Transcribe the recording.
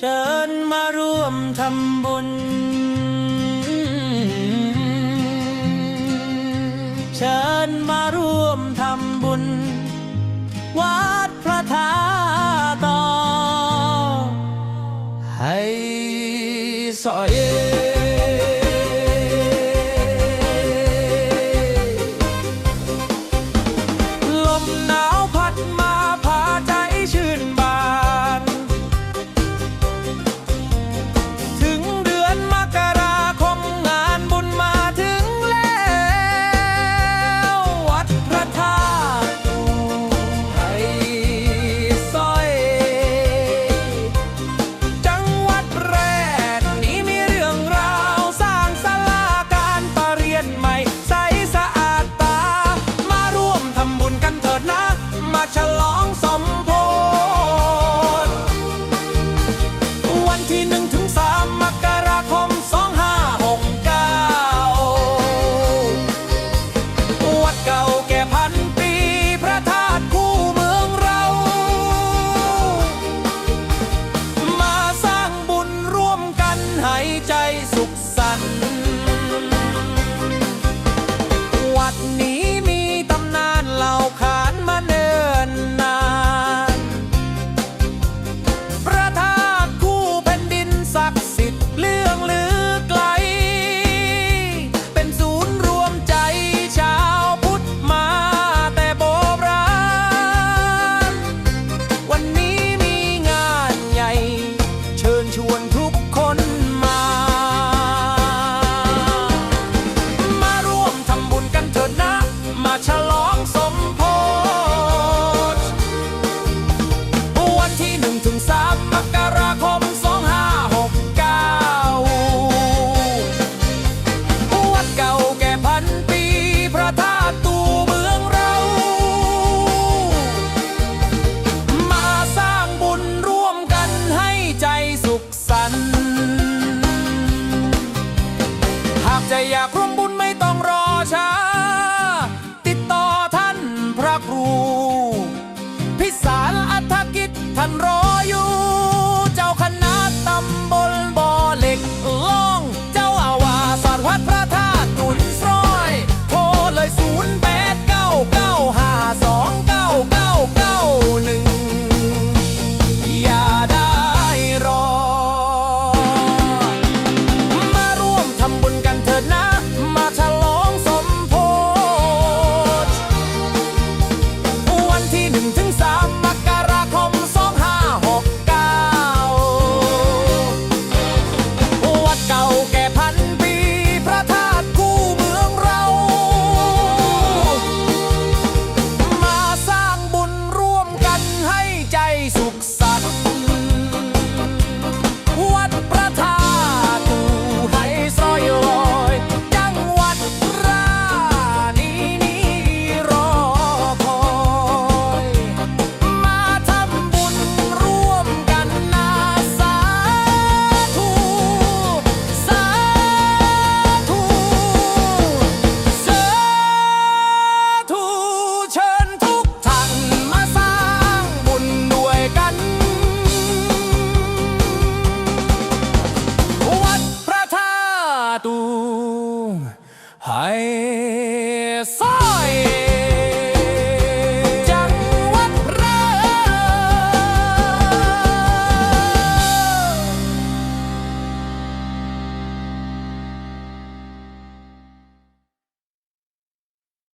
เชิญมาร่วมทำบุญ เชิญมาร่วมทำบุญ วัดพระธาตุให้สอย Along. จะอยากร่วมบุญไม่ต้องรอช้า ติดต่อท่านพระครู พิสารอัฐกิจท่านรออยู่ away.